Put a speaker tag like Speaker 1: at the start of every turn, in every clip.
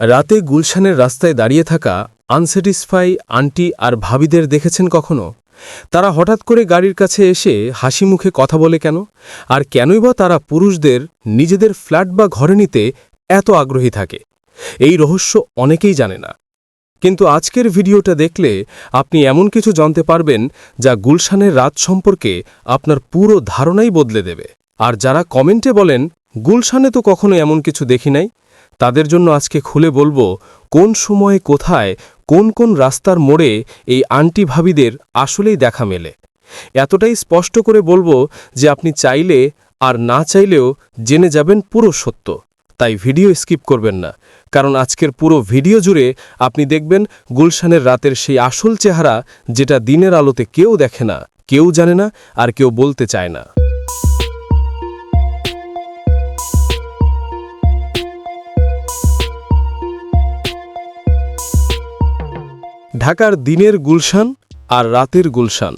Speaker 1: রাতে গুলশানের রাস্তায় দাঁড়িয়ে থাকা আনস্যাটিসফাই আন্টি আর ভাবিদের দেখেছেন কখনো? তারা হঠাৎ করে গাড়ির কাছে এসে হাসি মুখে কথা বলে কেন? আর কেনই বা তারা পুরুষদের নিজেদের ফ্ল্যাট বা ঘরে নিতে এত আগ্রহী থাকে? এই রহস্য অনেকেই জানে না। কিন্তু আজকের ভিডিওটা দেখলে আপনি এমন কিছু জানতে পারবেন যা গুলশানের রাত সম্পর্কে আপনার পুরো ধারণাই বদলে দেবে। আর যারা কমেন্টে বলেন, গুলশানে তো কখনো এমন কিছু দেখি নাই তাদের জন্য আজকে খুলে বলব কোন সময়ে কোথায় কোন কোন রাস্তার মোড়ে এই আন্টি ভাবিদের আসলেই দেখা মেলে। এতটাই স্পষ্ট করে বলব যে আপনি চাইলে আর না চাইলেও জেনে যাবেন পুরো সত্য। তাই ভিডিও স্কিপ করবেন না। কারণ আজকের পুরো ভিডিও জুড়ে আপনি দেখবেন গুলশানের রাতের সেই আসল চেহারা যেটা দিনের আলোতে কেউ দেখে না, কেউ জানে না আর কেউ বলতে চায় না। ঢাকার দিনের গুলশান আর রাতের গুলশান।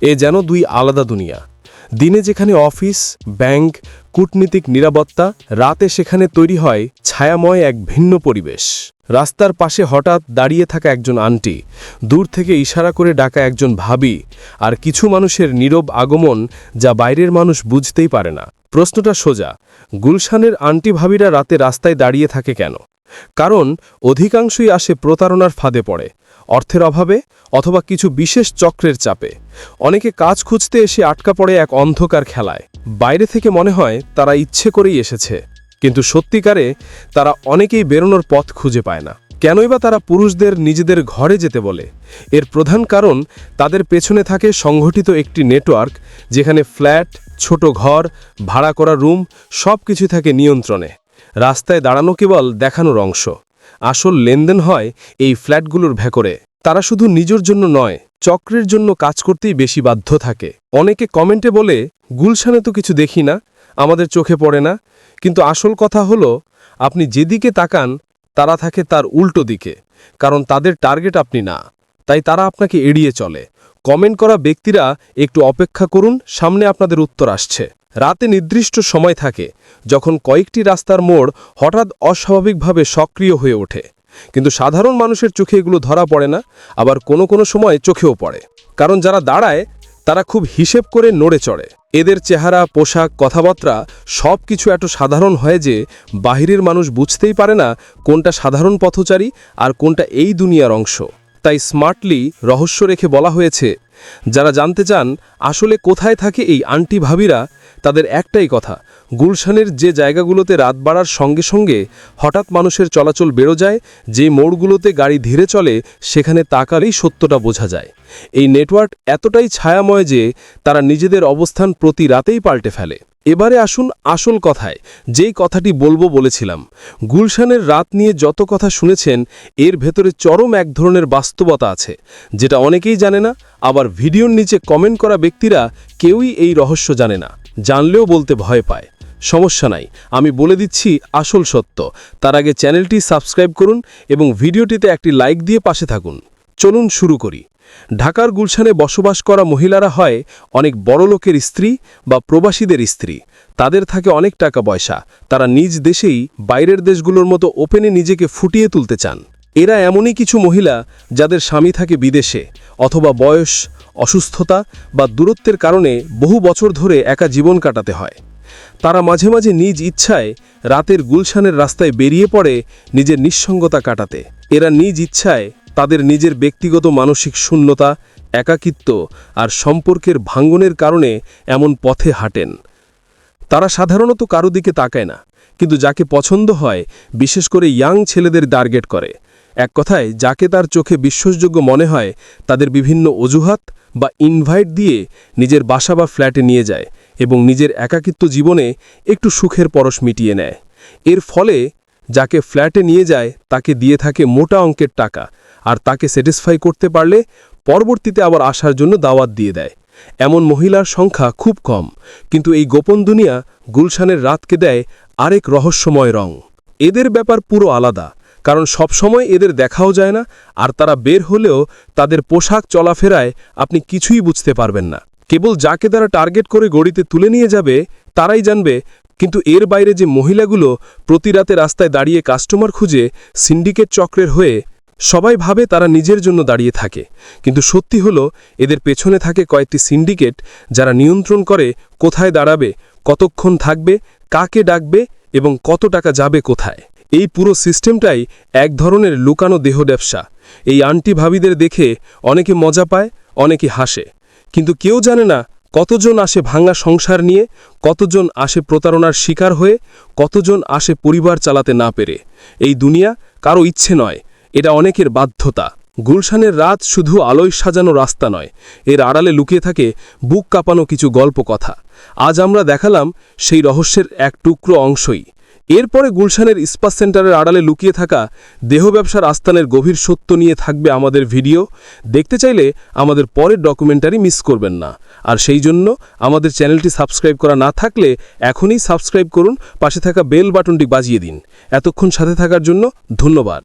Speaker 1: এ যেন দুই আলাদা দুনিয়া। দিনে যেখানে অফিস, ব্যাংক, কূটনীতিক নিরাপত্তা, রাতে সেখানে তৈরি হয় ছায়াময় এক ভিন্ন পরিবেশ। রাস্তার পাশে হঠাৎ দাঁড়িয়ে থাকা একজন আন্টি, দূর থেকে ইশারা করে ডাকা একজন ভাবি আর কিছু মানুষের নীরব আগমন যা বাইরের মানুষ বুঝতেই পারে না। প্রশ্নটা সোজা, গুলশানের আন্টি ভাবিরা রাতে রাস্তায় দাঁড়িয়ে থাকে কেন? কারণ অধিকাংশই আসে প্রতারণার ফাঁদে পড়ে। অর্থের অভাবে অথবা কিছু বিশেষ চক্রের চাপে। অনেকে কাজ খুঁজতে এসে আটকা পড়ে এক অন্ধকার খেলায়। বাইরে থেকে মনে হয় তারা ইচ্ছে করেই এসেছে, কিন্তু সত্যিকারে তারা অনেকেই বেরোনোর পথ খুঁজে পায় না। কেনই বা তারা পুরুষদের নিজেদের ঘরে যেতে বলে? এর প্রধান কারণ তাদের পেছনে থাকে সংগঠিত একটি নেটওয়ার্ক, যেখানে ফ্ল্যাট, ছোট ঘর, ভাড়া করা রুম সব কিছু থাকে নিয়ন্ত্রণে। রাস্তায় দাঁড়ানো কেবল দেখানোর অংশ। আসল লেনদেন হয় এই ফ্ল্যাটগুলোর ভেকরে তারা শুধু নিজের জন্য নয়, চক্রের জন্য কাজ করতেই বেশি বাধ্য থাকে। অনেকে কমেন্টে বলে, গুলশানে তো কিছু দেখি না, আমাদের চোখে পড়ে না। কিন্তু আসল কথা হলো, আপনি যেদিকে তাকান, তারা থাকে তার উল্টো দিকে, কারণ তাদের টার্গেট আপনি না। তাই তারা আপনাকে এড়িয়ে চলে। কমেন্ট করা ব্যক্তিরা একটু অপেক্ষা করুন, সামনে আপনাদের উত্তর আসছে। রাতে নির্দিষ্ট সময় থাকে, যখন কয়েকটি রাস্তার মোড় হঠাৎ অস্বাভাবিকভাবে সক্রিয় হয়ে ওঠে। কিন্তু সাধারণ মানুষের চোখে এগুলো ধরা পড়ে না, আবার কোনো কোনো সময় চোখেও পড়ে। কারণ যারা দাঁড়ায়, তারা খুব হিসেব করে নড়ে চড়ে। এদের চেহারা, পোশাক, কথাবার্তা সব কিছু এত সাধারণ হয় যে বাহিরের মানুষ বুঝতেই পারে না কোনটা সাধারণ পথচারী আর কোনটা এই দুনিয়ার অংশ। তাই স্মার্টলি রহস্য রেখে বলা হয়েছে যারা জানতে চান আসলে কোথায় থাকে এই আন্টি ভাবিরা, তাদের একটাই কথা, গুলশানের যে জায়গাগুলোতে রাত বাড়ার সঙ্গে সঙ্গে হঠাৎ মানুষের চলাচল বেরো যায়, যে মোড়গুলোতে গাড়ি ধীরে চলে, সেখানে তাকালেই সত্যটা বোঝা যায়। এই নেটওয়ার্ক এতটাই ছায়াময় যে তারা নিজেদের অবস্থান প্রতি রাতেই পাল্টে ফেলে। এবারে আসুন আসল কথায়, যেই কথাটি বলব বলেছিলাম। গুলশানের রাত নিয়ে যত কথা শুনেছেন, এর ভেতরে চরম এক ধরনের বাস্তবতা আছে, যেটা অনেকেই জানে না আবার ভিডিওর নিচে কমেন্ট করা ব্যক্তিরা কেউই এই রহস্য জানে না। জানলেও বলতে ভয় পায়। সমস্যা নাই, আমি বলে দিচ্ছি আসল সত্য। তার আগে চ্যানেলটি সাবস্ক্রাইব করুন এবং ভিডিওটিতে একটি লাইক দিয়ে পাশে থাকুন। চলুন শুরু করি। ঢাকার গুলশানে বসবাস করা মহিলারা হয় অনেক বড় লোকের স্ত্রী বা প্রবাসীদের স্ত্রী। তাদের থাকে অনেক টাকা পয়সা। তারা নিজ দেশেই বাইরের দেশগুলোর মতো ওপেনে নিজেকে ফুটিয়ে তুলতে চান। এরা এমনই কিছু মহিলা যাদের স্বামী থাকে বিদেশে অথবা বয়স, অসুস্থতা বা দূরত্বের কারণে বহু বছর ধরে একা জীবন কাটাতে হয়। তারা মাঝে মাঝে নিজ ইচ্ছায় রাতের গুলশানের রাস্তায় বেরিয়ে পড়ে নিজের নিঃসঙ্গতা কাটাতে। এরা নিজ ইচ্ছায় তাদের নিজের ব্যক্তিগত মানসিক শূন্যতা, একাকিত্ব আর সম্পর্কের ভাঙ্গনের কারণে এমন পথে হাঁটেন। তারা সাধারণত কারও দিকে তাকায় না, কিন্তু যাকে পছন্দ হয়, বিশেষ করে ইয়াং ছেলেদের টার্গেট করে। এক কথায়, যাকে তার চোখে বিশ্বাসযোগ্য মনে হয়, তাদের বিভিন্ন অজুহাত বা ইনভাইট দিয়ে নিজের বাসা বা ফ্ল্যাটে নিয়ে যায় এবং নিজের একাকিত্ব জীবনে একটু সুখের পরশ মিটিয়ে নেয়। এর ফলে যাকে ফ্ল্যাটে নিয়ে যায়, তাকে দিয়ে থাকে মোটা অঙ্কের টাকা আর তাকে স্যাটিসফাই করতে পারলে পরবর্তীতে আবার আসার জন্য দাওয়াত দিয়ে দেয়। এমন মহিলার সংখ্যা খুব কম, কিন্তু এই গোপন দুনিয়া গুলশানের রাতকে দেয় আরেক রহস্যময় রং। এদের ব্যাপার পুরো আলাদা কারণ সবসময় এদের দেখাও যায় না, আর তারা বের হলেও তাদের পোশাক চলাফেরায় আপনি কিছুই বুঝতে পারবেন না। কেবল যাকে তারা টার্গেট করে গড়িতে তুলে নিয়ে যাবে, তারাই জানবে, কিন্তু এর বাইরে যে মহিলাগুলো প্রতি রাতে রাস্তায় দাঁড়িয়ে কাস্টমার খুঁজে সিন্ডিকেট চক্রের হয়ে সবাই ভাবে তারা নিজের জন্য দাঁড়িয়ে থাকে। কিন্তু সত্যি হলো, এদের পেছনে থাকে কয়েকটি সিন্ডিকেট যারা নিয়ন্ত্রণ করে কোথায় দাঁড়াবে, কতক্ষণ থাকবে, কাকে ডাকবে এবং কত টাকা যাবে কোথায়। এই পুরো সিস্টেমটাই এক ধরনের লুকানো দেহ ব্যবসা। এই আন্টি ভাবিদের দেখে অনেকে মজা পায়, অনেকে হাসে। কিন্তু কেউ জানে না কতজন আসে ভাঙা সংসার নিয়ে, কতজন আসে প্রতারণার শিকার হয়ে, কতজন আসে পরিবার চালাতে না পেরে। এই দুনিয়া কারও ইচ্ছে নয়, এটা অনেকের বাধ্যতা। গুলশানের রাত শুধু আলোয় সাজানো রাস্তা নয়, এর আড়ালে লুকিয়ে থাকে বুক কাঁপানো কিছু গল্প কথা আজ আমরা দেখালাম সেই রহস্যের এক টুকরো অংশই। এরপরে গুলশানের ইস্পাত সেন্টারের আড়ালে লুকিয়ে থাকা দেহ ব্যবসার আস্থানের গভীর সত্য নিয়ে থাকবে আমাদের ভিডিও। দেখতে চাইলে আমাদের পরের ডকুমেন্টারি মিস করবেন না। আর সেই জন্য আমাদের চ্যানেলটি সাবস্ক্রাইব করা না থাকলে এখনই সাবস্ক্রাইব করুন, পাশে থাকা বেল বাটনটি বাজিয়ে দিন। এতক্ষণ সাথে থাকার জন্য ধন্যবাদ।